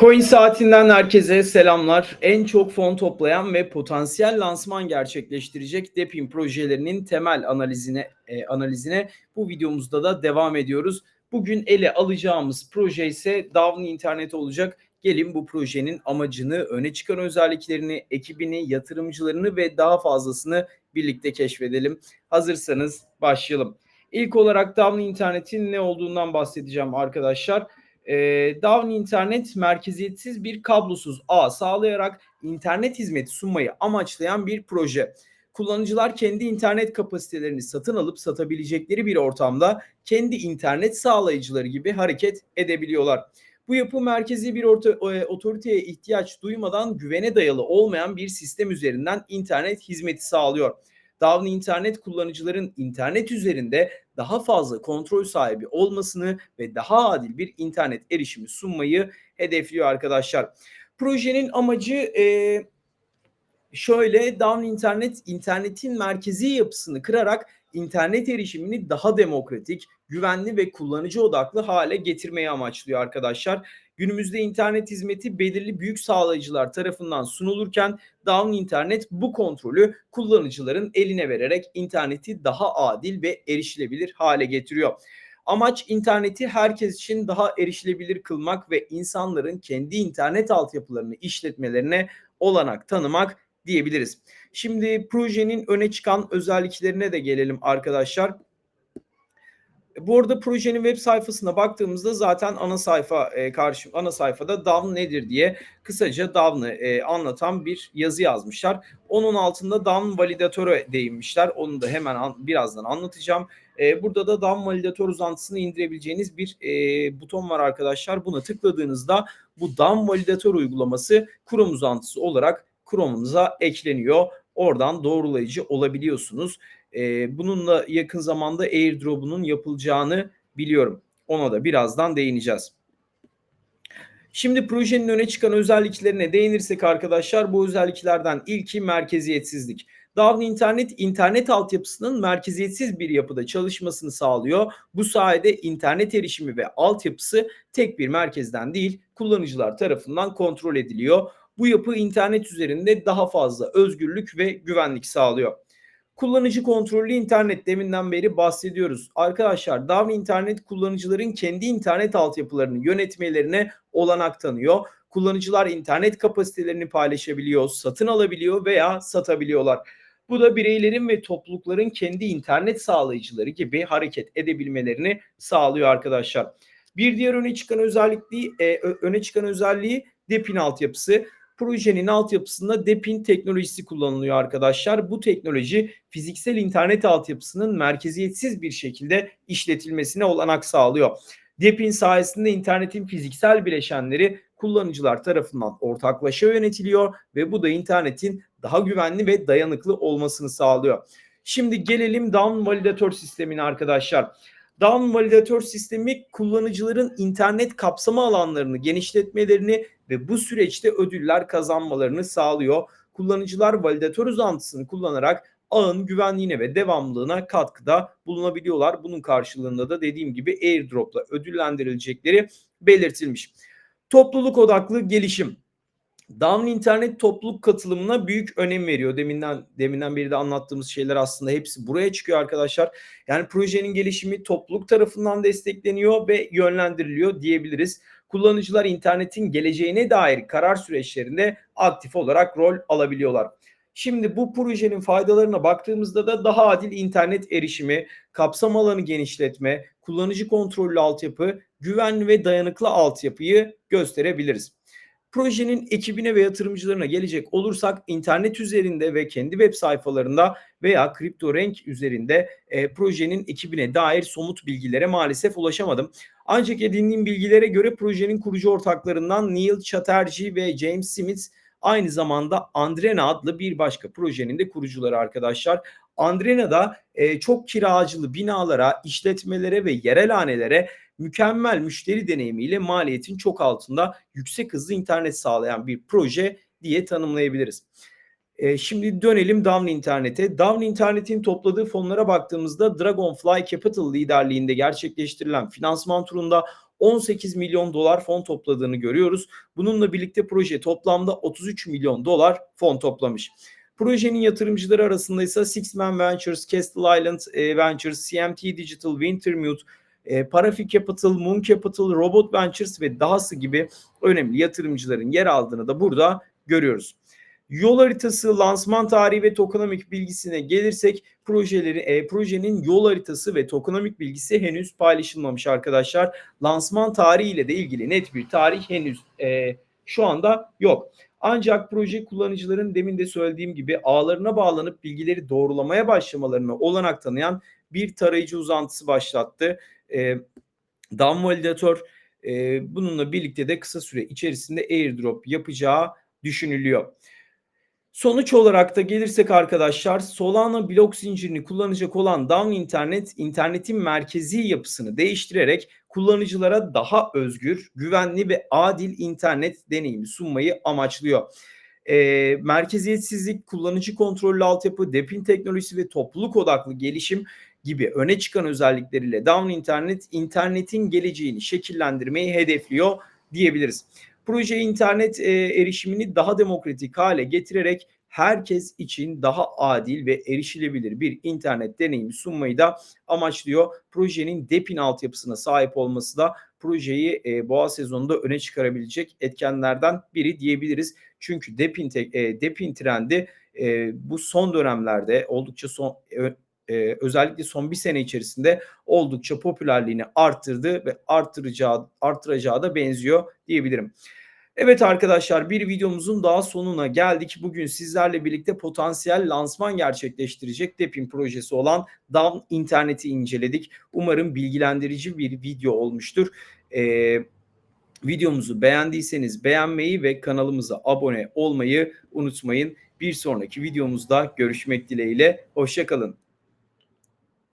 Coin saatinden herkese selamlar. En çok fon toplayan ve potansiyel lansman gerçekleştirecek Depin projelerinin temel analizine e, analizine bu videomuzda da devam ediyoruz. Bugün ele alacağımız proje ise Downey internet olacak. Gelin bu projenin amacını, öne çıkan özelliklerini, ekibini, yatırımcılarını ve daha fazlasını birlikte keşfedelim. Hazırsanız başlayalım. İlk olarak Downey internetin ne olduğundan bahsedeceğim arkadaşlar e, Down internet merkeziyetsiz bir kablosuz ağ sağlayarak internet hizmeti sunmayı amaçlayan bir proje. Kullanıcılar kendi internet kapasitelerini satın alıp satabilecekleri bir ortamda kendi internet sağlayıcıları gibi hareket edebiliyorlar. Bu yapı merkezi bir orta, e, otoriteye ihtiyaç duymadan güvene dayalı olmayan bir sistem üzerinden internet hizmeti sağlıyor. Down internet kullanıcıların internet üzerinde daha fazla kontrol sahibi olmasını ve daha adil bir internet erişimi sunmayı hedefliyor arkadaşlar. Projenin amacı e, şöyle Down internet internetin merkezi yapısını kırarak internet erişimini daha demokratik, güvenli ve kullanıcı odaklı hale getirmeyi amaçlıyor arkadaşlar. Günümüzde internet hizmeti belirli büyük sağlayıcılar tarafından sunulurken Down internet bu kontrolü kullanıcıların eline vererek interneti daha adil ve erişilebilir hale getiriyor. Amaç interneti herkes için daha erişilebilir kılmak ve insanların kendi internet altyapılarını işletmelerine olanak tanımak diyebiliriz. Şimdi projenin öne çıkan özelliklerine de gelelim arkadaşlar. Bu arada projenin web sayfasına baktığımızda zaten ana sayfa e, karşı ana sayfada DAW nedir diye kısaca DAW'ı e, anlatan bir yazı yazmışlar. Onun altında DAW validatöre değinmişler. Onu da hemen an, birazdan anlatacağım. E, burada da DAW validatör uzantısını indirebileceğiniz bir e, buton var arkadaşlar. Buna tıkladığınızda bu DAW validatör uygulaması Chrome uzantısı olarak Chrome'unuza ekleniyor. Oradan doğrulayıcı olabiliyorsunuz. E, bununla yakın zamanda airdrop'unun yapılacağını biliyorum. Ona da birazdan değineceğiz. Şimdi projenin öne çıkan özelliklerine değinirsek arkadaşlar bu özelliklerden ilki merkeziyetsizlik. Down internet internet altyapısının merkeziyetsiz bir yapıda çalışmasını sağlıyor. Bu sayede internet erişimi ve altyapısı tek bir merkezden değil kullanıcılar tarafından kontrol ediliyor. Bu yapı internet üzerinde daha fazla özgürlük ve güvenlik sağlıyor. Kullanıcı kontrollü internet deminden beri bahsediyoruz. Arkadaşlar Down internet kullanıcıların kendi internet altyapılarını yönetmelerine olanak tanıyor. Kullanıcılar internet kapasitelerini paylaşabiliyor, satın alabiliyor veya satabiliyorlar. Bu da bireylerin ve toplulukların kendi internet sağlayıcıları gibi hareket edebilmelerini sağlıyor arkadaşlar. Bir diğer öne çıkan özelliği e, öne çıkan özelliği DEPIN altyapısı. Projenin altyapısında DEPIN teknolojisi kullanılıyor arkadaşlar. Bu teknoloji fiziksel internet altyapısının merkeziyetsiz bir şekilde işletilmesine olanak sağlıyor. DEPIN sayesinde internetin fiziksel bileşenleri kullanıcılar tarafından ortaklaşa yönetiliyor ve bu da internetin daha güvenli ve dayanıklı olmasını sağlıyor. Şimdi gelelim down validatör sistemine arkadaşlar. Down validatör sistemi kullanıcıların internet kapsama alanlarını genişletmelerini ve bu süreçte ödüller kazanmalarını sağlıyor. Kullanıcılar validatör uzantısını kullanarak ağın güvenliğine ve devamlılığına katkıda bulunabiliyorlar. Bunun karşılığında da dediğim gibi airdropla ödüllendirilecekleri belirtilmiş. Topluluk odaklı gelişim. Down internet topluluk katılımına büyük önem veriyor. Deminden deminden beri de anlattığımız şeyler aslında hepsi buraya çıkıyor arkadaşlar. Yani projenin gelişimi topluluk tarafından destekleniyor ve yönlendiriliyor diyebiliriz. Kullanıcılar internetin geleceğine dair karar süreçlerinde aktif olarak rol alabiliyorlar. Şimdi bu projenin faydalarına baktığımızda da daha adil internet erişimi, kapsam alanı genişletme, kullanıcı kontrollü altyapı, güvenli ve dayanıklı altyapıyı gösterebiliriz. Projenin ekibine ve yatırımcılarına gelecek olursak internet üzerinde ve kendi web sayfalarında veya kripto renk üzerinde e, projenin ekibine dair somut bilgilere maalesef ulaşamadım. Ancak edindiğim bilgilere göre projenin kurucu ortaklarından Neil Chatterjee ve James Smith aynı zamanda Andrena adlı bir başka projenin de kurucuları arkadaşlar. Andrena'da e, çok kiracılı binalara, işletmelere ve yerel hanelere mükemmel müşteri deneyimiyle maliyetin çok altında yüksek hızlı internet sağlayan bir proje diye tanımlayabiliriz. E, şimdi dönelim Down İnternet'e. Down İnternet'in topladığı fonlara baktığımızda Dragonfly Capital liderliğinde gerçekleştirilen finansman turunda 18 milyon dolar fon topladığını görüyoruz. Bununla birlikte proje toplamda 33 milyon dolar fon toplamış. Projenin yatırımcıları arasında ise Sixman Ventures, Castle Island e, Ventures, CMT Digital, Wintermute, e, Parafi Capital, Moon Capital, Robot Ventures ve dahası gibi önemli yatırımcıların yer aldığını da burada görüyoruz. Yol haritası, lansman tarihi ve tokenomik bilgisine gelirsek projeleri e, projenin yol haritası ve tokenomik bilgisi henüz paylaşılmamış arkadaşlar. Lansman tarihiyle de ilgili net bir tarih henüz e, şu anda yok. Ancak proje kullanıcıların demin de söylediğim gibi ağlarına bağlanıp bilgileri doğrulamaya başlamalarına olanak tanıyan bir tarayıcı uzantısı başlattı. E, DAM validatör e, bununla birlikte de kısa süre içerisinde airdrop yapacağı düşünülüyor. Sonuç olarak da gelirsek arkadaşlar Solana blok zincirini kullanacak olan Down Internet internetin merkezi yapısını değiştirerek kullanıcılara daha özgür, güvenli ve adil internet deneyimi sunmayı amaçlıyor. E, merkeziyetsizlik, kullanıcı kontrollü altyapı, depin teknolojisi ve topluluk odaklı gelişim gibi öne çıkan özellikleriyle Down Internet internetin geleceğini şekillendirmeyi hedefliyor diyebiliriz. Proje internet e, erişimini daha demokratik hale getirerek herkes için daha adil ve erişilebilir bir internet deneyimi sunmayı da amaçlıyor. Projenin DEPIN altyapısına sahip olması da projeyi e, boğa sezonunda öne çıkarabilecek etkenlerden biri diyebiliriz. Çünkü DEPIN, te, e, DEPIN trendi e, bu son dönemlerde oldukça son e, özellikle son bir sene içerisinde oldukça popülerliğini arttırdı ve artıracağı artıracağı da benziyor diyebilirim. Evet arkadaşlar bir videomuzun daha sonuna geldik. Bugün sizlerle birlikte potansiyel lansman gerçekleştirecek DEPIN projesi olan DAV interneti inceledik. Umarım bilgilendirici bir video olmuştur. Ee, videomuzu beğendiyseniz beğenmeyi ve kanalımıza abone olmayı unutmayın. Bir sonraki videomuzda görüşmek dileğiyle. Hoşçakalın.